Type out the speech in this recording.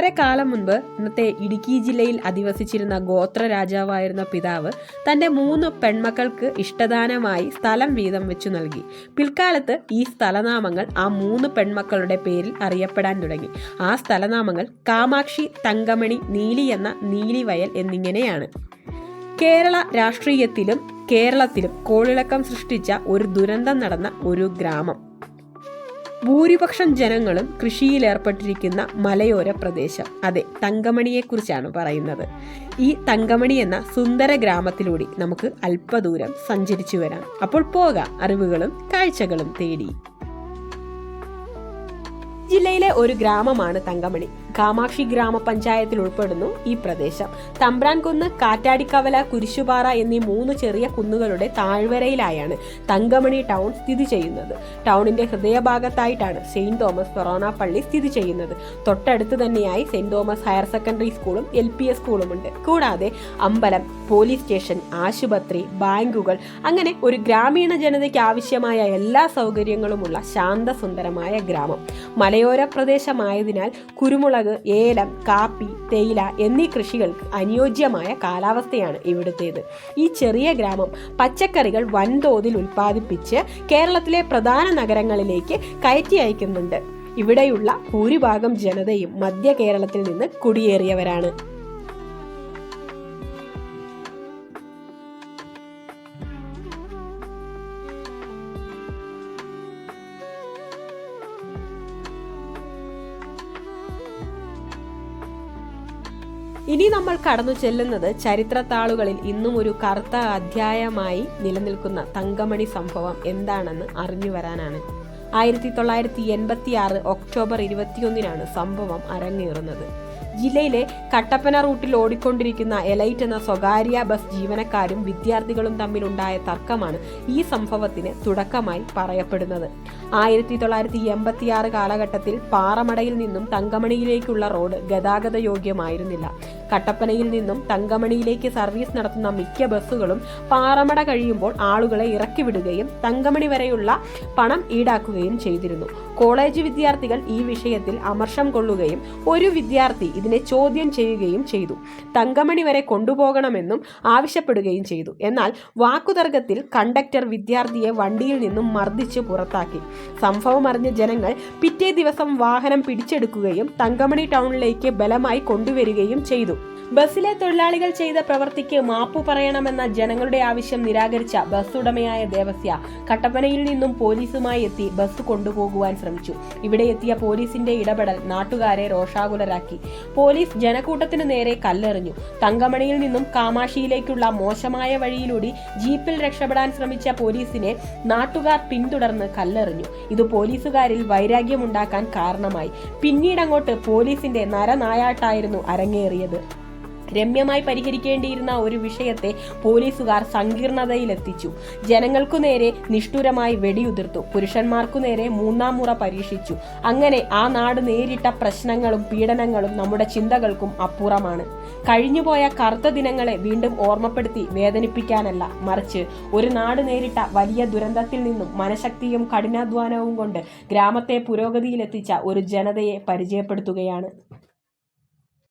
വളരെ കാലം മുൻപ് ഇന്നത്തെ ഇടുക്കി ജില്ലയിൽ അധിവസിച്ചിരുന്ന ഗോത്ര രാജാവായിരുന്ന പിതാവ് തന്റെ മൂന്ന് പെൺമക്കൾക്ക് ഇഷ്ടദാനമായി സ്ഥലം വീതം വെച്ചു നൽകി. പിൽക്കാലത്ത് ഈ സ്ഥലനാമങ്ങൾ ആ മൂന്ന് പെൺമക്കളുടെ പേരിൽ അറിയപ്പെടാൻ തുടങ്ങി. ആ സ്ഥലനാമങ്ങൾ കാമാക്ഷി തങ്കമണി നീലി എന്ന നീലിവയൽ എന്നിങ്ങനെയാണ്. കേരള രാഷ്ട്രീയത്തിലും കേരളത്തിലും കോളിളക്കം സൃഷ്ടിച്ച ഒരു ദുരന്തം നടന്ന ഒരു ഗ്രാമം. ഭൂരിപക്ഷം ജനങ്ങളും കൃഷിയിലേർപ്പെട്ടിരിക്കുന്ന മലയോര പ്രദേശം. അതെ തങ്കമണിയെക്കുറിച്ചാണ് പറയുന്നത്. ഈ തങ്കമണി എന്ന സുന്ദര ഗ്രാമത്തിലൂടെ നമുക്ക് അല്പദൂരം സഞ്ചരിച്ചു വരാം. അപ്പോൾ പോകാം അറിവുകളും കാഴ്ചകളും തേടി. ജില്ലയിലെ ഒരു ഗ്രാമമാണ് തങ്കമണി. കാമാക്ഷി ഗ്രാമപഞ്ചായത്തിൽ ഉൾപ്പെടുന്നു ഈ പ്രദേശം. തമ്പ്രാൻകുന്ന് കാറ്റാടിക്കവല കുരിശുപാറ എന്നീ മൂന്ന് ചെറിയ കുന്നുകളുടെ താഴ്വരയിലായാണ് തങ്കമണി ടൗൺ സ്ഥിതി ചെയ്യുന്നത്. ടൗണിന്റെ ഹൃദയഭാഗത്തായിട്ടാണ് സെയിന്റ് തോമസ് ഫൊറോണ പള്ളി സ്ഥിതി ചെയ്യുന്നത്. തൊട്ടടുത്ത് തന്നെയായി സെയിന്റ് തോമസ് ഹയർ സെക്കൻഡറി സ്കൂളും എൽ പി എസ് സ്കൂളുമുണ്ട്. കൂടാതെ അമ്പലം പോലീസ് സ്റ്റേഷൻ ആശുപത്രി ബാങ്കുകൾ അങ്ങനെ ഒരു ഗ്രാമീണ ജനതയ്ക്ക് ആവശ്യമായ എല്ലാ സൗകര്യങ്ങളുമുള്ള ശാന്തസുന്ദരമായ ഗ്രാമം. മലയോര പ്രദേശമായതിനാൽ കുരുമുളക് ഏലം കാപ്പി തേയില എന്നീ കൃഷികൾക്ക് അനുയോജ്യമായ കാലാവസ്ഥയാണ് ഇവിടുത്തേത്. ഈ ചെറിയ ഗ്രാമം പച്ചക്കറികൾ വൻതോതിൽ ഉൽപ്പാദിപ്പിച്ച് കേരളത്തിലെ പ്രധാന നഗരങ്ങളിലേക്ക് കയറ്റി അയക്കുന്നുണ്ട്. ഇവിടെയുള്ള ഭൂരിഭാഗം ജനതയും മധ്യ കേരളത്തിൽ നിന്ന് കുടിയേറിയവരാണ്. ഇനി നമ്മൾ കടന്നു ചെല്ലുന്നത് ചരിത്രത്താളുകളിൽ ഇന്നും ഒരു കറുത്ത അധ്യായമായി നിലനിൽക്കുന്ന തങ്കമണി സംഭവം എന്താണെന്ന് അറിഞ്ഞു വരാനാണ്. ആയിരത്തി തൊള്ളായിരത്തി എൺപത്തി ആറ് ഒക്ടോബർ ഇരുപത്തിയൊന്നിനാണ് സംഭവം അരങ്ങേറുന്നത്. ജില്ലയിലെ കട്ടപ്പന റൂട്ടിൽ ഓടിക്കൊണ്ടിരിക്കുന്ന എലൈറ്റ് എന്ന സ്വകാര്യ ബസ് ജീവനക്കാരും വിദ്യാർത്ഥികളും തമ്മിലുണ്ടായ തർക്കമാണ് ഈ സംഭവത്തിന് തുടക്കമായി പറയപ്പെടുന്നത്. ആയിരത്തി തൊള്ളായിരത്തി എൺപത്തി ആറ് കാലഘട്ടത്തിൽ പാറമടയിൽ നിന്നും തങ്കമണിയിലേക്കുള്ള റോഡ് ഗതാഗത യോഗ്യമായിരുന്നില്ല കട്ടപ്പനയിൽ നിന്നും തങ്കമണിയിലേക്ക് സർവീസ് നടത്തുന്ന മിക്ക ബസ്സുകളും പാറമട കഴിയുമ്പോൾ ആളുകളെ ഇറക്കിവിടുകയും തങ്കമണി വരെയുള്ള പണം ഈടാക്കുകയും ചെയ്തിരുന്നു. കോളേജ് വിദ്യാർത്ഥികൾ ഈ വിഷയത്തിൽ അമർഷം കൊള്ളുകയും ഒരു വിദ്യാർത്ഥി ഇതിനെ ചോദ്യം ചെയ്യുകയും ചെയ്തു. തങ്കമണി വരെ കൊണ്ടുപോകണമെന്നും ആവശ്യപ്പെടുകയും ചെയ്തു. എന്നാൽ വാക്കുതർക്കത്തിൽ കണ്ടക്ടർ വിദ്യാർത്ഥിയെ വണ്ടിയിൽ നിന്നും മർദ്ദിച്ച് പുറത്താക്കി. സംഭവം അറിഞ്ഞ ജനങ്ങൾ പിറ്റേ ദിവസം വാഹനം പിടിച്ചെടുക്കുകയും തങ്കമണി ടൗണിലേക്ക് ബലമായി കൊണ്ടുവരികയും ചെയ്തു. ബസ്സിലെ തൊഴിലാളികൾ ചെയ്ത പ്രവൃത്തിക്ക് മാപ്പു പറയണമെന്ന ജനങ്ങളുടെ ആവശ്യം നിരാകരിച്ച ബസ് ഉടമയായ ദേവസ്യ കട്ടപ്പനയിൽ നിന്നും പോലീസുമായി എത്തി ബസ് കൊണ്ടുപോകുവാൻ ശ്രമിച്ചു. ഇവിടെ എത്തിയ പോലീസിന്റെ ഇടപെടൽ നാട്ടുകാരെ രോഷാകുലരാക്കി. പോലീസ് ജനക്കൂട്ടത്തിനു നേരെ കല്ലെറിഞ്ഞു. തങ്കമണിയിൽ നിന്നും കാമാഷിയിലേക്കുള്ള മോശമായ വഴിയിലൂടെ ജീപ്പിൽ രക്ഷപ്പെടാൻ ശ്രമിച്ച പോലീസിനെ നാട്ടുകാർ പിന്തുടർന്ന് കല്ലെറിഞ്ഞു. ഇത് പോലീസുകാരിൽ വൈരാഗ്യമുണ്ടാക്കാൻ കാരണമായി. പിന്നീടങ്ങോട്ട് പോലീസിന്റെ നരനായാട്ടായിരുന്നു അരങ്ങേറിയത്. രമ്യമായി പരിഹരിക്കേണ്ടിയിരുന്ന ഒരു വിഷയത്തെ പോലീസുകാർ സങ്കീർണതയിലെത്തിച്ചു. ജനങ്ങൾക്കു നേരെ നിഷ്ഠുരമായി വെടിയുതിർത്തു. പുരുഷന്മാർക്കു നേരെ മൂന്നാം മുറ പരീക്ഷിച്ചു. അങ്ങനെ ആ നാട് നേരിട്ട പ്രശ്നങ്ങളും പീഡനങ്ങളും നമ്മുടെ ചിന്തകൾക്കും അപ്പുറമാണ്. കഴിഞ്ഞുപോയ കറുത്ത ദിനങ്ങളെ വീണ്ടും ഓർമ്മപ്പെടുത്തി വേദനിപ്പിക്കാനല്ല മറിച്ച് ഒരു നാട് നേരിട്ട വലിയ ദുരന്തത്തിൽ നിന്നും മനഃശക്തിയും കഠിനാധ്വാനവും കൊണ്ട് ഗ്രാമത്തെ പുരോഗതിയിലെത്തിച്ച ഒരു ജനതയെ പരിചയപ്പെടുത്തുകയാണ്.